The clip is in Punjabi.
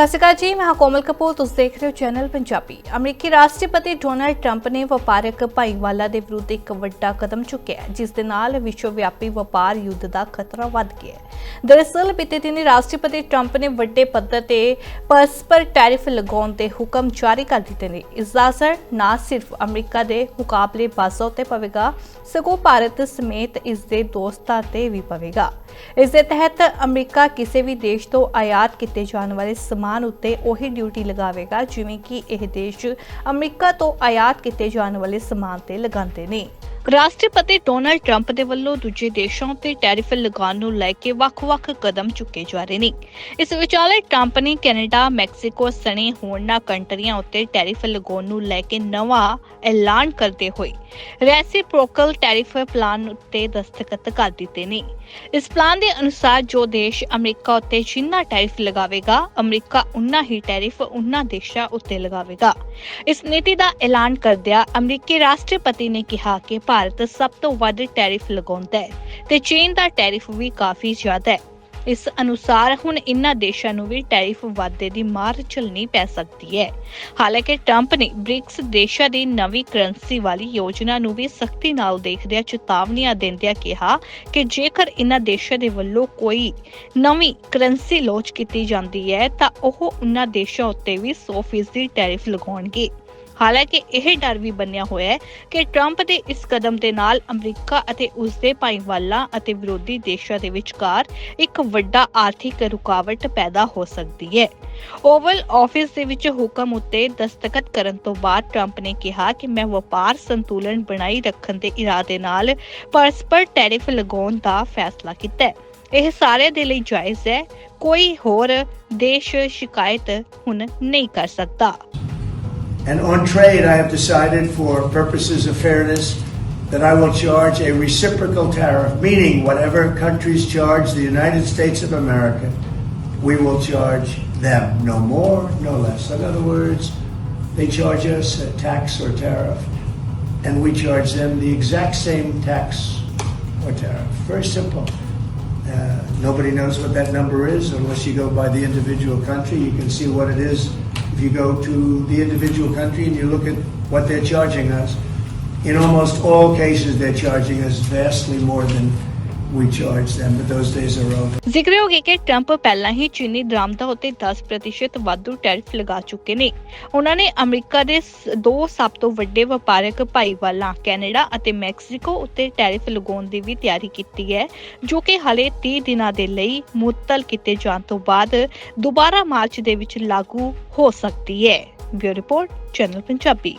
ਸਤਿ ਸ਼੍ਰੀ ਅਕਾਲ ਜੀ, ਮੈਂ ਹਾਂ ਕੋਮਲ ਕਪੂਰ, ਤੁਸੀਂ ਦੇਖ ਰਹੇ ਹੋ ਚੈਨਲ ਪੰਜਾਬੀ। ਅਮਰੀਕੀ ਰਾਸ਼ਟਰਪਤੀ ਡੋਨਾਲਡ ਟਰੰਪ ਨੇ ਵਪਾਰਕ ਭਾਈਵਾਲਾ ਦੇ ਵਿਰੁੱਧ ਇੱਕ ਵੱਡਾ ਕਦਮ ਚੁੱਕਿਆ ਜਿਸ ਦੇ ਨਾਲ ਵਿਸ਼ਵ ਵਿਆਪੀ ਵਪਾਰ ਯੁੱਧ ਦਾ ਖਤਰਾ ਵੱਧ ਗਿਆ ਹੈ। ਦਰਅਸਲ, ਬੀਤੇ ਦਿਨੀ ਰਾਸ਼ਟਰਪਤੀ ਟਰੰਪ ਨੇ ਵੱਡੇ ਪੱਧਰ ਤੇ ਪਰਸਪਰ ਟੈਰਿਫ ਲਗਾਉਣ ਦੇ ਹੁਕਮ ਜਾਰੀ ਕਰ ਦਿੱਤੇ ਨੇ। ਇਸ ਦਾ ਅਸਰ ਨਾ ਸਿਰਫ ਅਮਰੀਕਾ ਦੇ ਮੁਕਾਬਲੇ ਬਾਜ਼ਾਂ ਉੱਤੇ ਪਵੇਗਾ, ਸਗੋਂ ਭਾਰਤ ਸਮੇਤ ਇਸ ਦੇ ਦੋਸਤਾਂ ਤੇ ਵੀ ਪਵੇਗਾ। ਇਸ ਦੇ ਤਹਿਤ ਅਮਰੀਕਾ ਕਿਸੇ ਵੀ ਦੇਸ਼ ਤੋਂ ਆਯਾਤ ਕੀਤੇ ਜਾਣ ਵਾਲੇ ਸਮਾਨ ਉੱਤੇ ਉਹੀ ਡਿਊਟੀ ਲਗਾਵੇਗਾ, ਜਿਵੇਂ ਕਿ ਇਹ ਦੇਸ਼ ਅਮਰੀਕਾ ਤੋਂ ਆਯਾਤ ਕੀਤੇ ਜਾਣ ਵਾਲੇ ਸਮਾਨ ਤੇ ਲਗਾਉਂਦੇ ਨੇ। ਰਾਸ਼ਟਰਪਤੀ ਡੋਨਾਲਡ ਟਰੰਪ ਦੇ ਵੱਲੋਂ ਦੂਜੇ ਦੇਸ਼ਾਂ ਉੱਤੇ ਟੈਰਿਫ ਲਗਾਉਣ ਨੂੰ ਲੈ ਕੇ ਵੱਖ-ਵੱਖ ਕਦਮ ਚੁੱਕੇ ਜਾ ਰਹੇ ਨੇ। ਇਸ ਵਿਚਾਲੇ ਟਰੰਪ ਨੇ ਕੈਨੇਡਾ, ਮੈਕਸੀਕੋ, ਸਣੇ ਹੋਰਨਾਂ ਕੰਟਰੀਆਂ ਉੱਤੇ ਟੈਰਿਫ ਲਗਾਉਣ ਨੂੰ ਲੈ ਕੇ ਨਵਾਂ ਐਲਾਨ ਕਰਦੇ ਹੋਏ ਰੈਸਿਪ੍ਰੋਕਲ ਟੈਰਿਫ ਪਲਾਨ ਉੱਤੇ ਦਸਤਖਤ ਕਰ ਦਿੱਤੇ ਨੇ। ਇਸ ਪਲਾਨ ਦੇ ਅਨੁਸਾਰ ਜੋ ਦੇਸ਼ ਅਮਰੀਕਾ ਉੱਤੇ ਜਿੰਨਾ ਟੈਰਿਫ ਲਗਾਵੇਗਾ, ਅਮਰੀਕਾ ਉਨਾ ਹੀ ਟੈਰਿਫ ਉਨ੍ਹਾਂ ਦੇਸ਼ਾਂ ਉੱਤੇ ਲਗਾਵੇਗਾ। ਇਸ ਨੀਤੀ ਦਾ ਐਲਾਨ ਕਰਦਿਆਂ ਅਮਰੀਕੀ ਰਾਸ਼ਟਰਪਤੀ ਨੇ ਕਿਹਾ ਕਿ ਭਾਰਤ ਸਭ ਤੋਂ ਵੱਧ ਟੈਰਿਫ ਲਗਾਉਂਦਾ ਹੈ ਤੇ ਚੀਨ ਦਾ ਟੈਰਿਫ ਵੀ ਕਾਫੀ ਜ਼ਿਆਦਾ ਹੈ। ਇਸ ਅਨੁਸਾਰ ਹੁਣ ਇਨ੍ਹਾਂ ਦੇਸ਼ਾਂ ਨੂੰ ਵੀ ਟੈਰਿਫ ਵਾਧੇ ਦੀ ਮਾਰ ਝੱਲਣੀ ਪੈ ਸਕਦੀ ਹੈ। ਹਾਲਾਂਕਿ ਟਰੰਪ ਨੇ ਬ੍ਰਿਕਸ ਦੇਸ਼ਾਂ ਦੀ ਨਵੀਂ ਕਰੰਸੀ ਵਾਲੀ ਯੋਜਨਾ ਨੂੰ ਵੀ ਸਖਤੀ ਨਾਲ ਦੇਖਦਿਆਂ ਚੇਤਾਵਨੀਆਂ ਦਿੰਦਿਆਂ ਕਿਹਾ ਕਿ ਜੇਕਰ ਇਨ੍ਹਾਂ ਦੇਸ਼ਾਂ ਦੇ ਵੱਲੋਂ ਕੋਈ ਨਵੀਂ ਕਰੰਸੀ ਲਾਂਚ ਕੀਤੀ ਜਾਂਦੀ ਹੈ ਤਾਂ ਉਹ ਉਨ੍ਹਾਂ ਦੇਸ਼ਾਂ ਉੱਤੇ ਵੀ 100% ਟੈਰਿਫ ਲਗਾਉਣਗੇ। ਹਾਲਾਂਕਿ ਇਹ ਡਰ ਵੀ ਬੰਨਿਆ ਹੋਇਆ ਹੈ ਕਿ ਟਰੰਪ ਦੇ ਇਸ ਕਦਮ ਦੇ ਨਾਲ ਅਮਰੀਕਾ ਅਤੇ ਉਸ ਦੇ ਭਾਈਵਾਲਾਂ ਅਤੇ ਵਿਰੋਧੀ ਦੇਸ਼ਾਂ ਦੇ ਵਿਚਕਾਰ ਇੱਕ ਵੱਡਾ ਆਰਥਿਕ ਰੁਕਾਵਟ ਪੈਦਾ ਹੋ ਸਕਦੀ ਹੈ। ਓਵਲ ਆਫਿਸ ਦੇ ਵਿੱਚ ਹੁਕਮ ਉੱਤੇ ਦਸਤਖਤ ਕਰਨ ਤੋਂ ਬਾਅਦ ਟਰੰਪ ਨੇ ਕਿਹਾ ਕਿ ਮੈਂ ਵਪਾਰ ਸੰਤੁਲਨ ਬਣਾਈ ਰੱਖਣ ਦੇ ਇਰਾਦੇ ਨਾਲ ਪਰਸਪਰ ਟੈਰਿਫ ਲਗਾਉਣ ਦਾ ਫੈਸਲਾ ਕੀਤਾ ਹੈ। ਇਹ ਸਾਰਿਆਂ ਦੇ ਲਈ ਜਾਇਜ਼ ਹੈ। ਕੋਈ ਹੋਰ ਦੇਸ਼ ਸ਼ਿਕਾਇਤ ਹੁਣ ਨਹੀਂ ਕਰ ਸਕਦਾ। And on trade, I have decided for purposes of fairness that I will charge a reciprocal tariff, meaning whatever countries charge the United States of America, we will charge them. No more, no less. In other words, they charge us a tax or tariff, and we charge them the exact same tax or tariff. Very simple. Uh, nobody knows what that number is unless you go by the individual country. You can see what it is if you go to the individual country and you look at what they're charging us. In almost all cases, they're charging us vastly more than we charge them, but those days are over. ਜ਼ਿਕਰਯੋਗ ਹੈ ਕਿ ਟਰੰਪ ਪਹਿਲਾਂ ਹੀ ਚੀਨੀ ਦਰਾਮਦਾਂ ਉੱਤੇ 10% ਵਾਧੂ ਟੈਰਿਫ ਲਗਾ ਚੁੱਕੇ ਨੇ। ਉਹਨਾਂ ਨੇ ਅਮਰੀਕਾ ਦੇ ਸ- ਦੋ ਸਭ ਤੋਂ ਵੱਡੇ ਵਪਾਰਕ ਭਾਈਵਾਲਾਂ ਕੈਨੇਡਾ ਅਤੇ ਮੈਕਸੀਕੋ ਉੱਤੇ ਟੈਰਿਫ ਲਗਾਉਣ ਦੀ ਵੀ ਤਿਆਰੀ ਕੀਤੀ ਹੈ ਜੋ ਕਿ ਹਾਲੇ 30 ਦਿਨਾਂ ਦੇ ਲਈ ਮੁਅੱਤਲ ਕੀਤੇ ਜਾਣ ਤੋਂ ਬਾਅਦ ਦੁਬਾਰਾ ਮਾਰਚ ਦੇ ਵਿੱਚ ਲਾਗੂ ਹੋ ਸਕਦੀ ਹੈ। Bureau report channel Punjabi.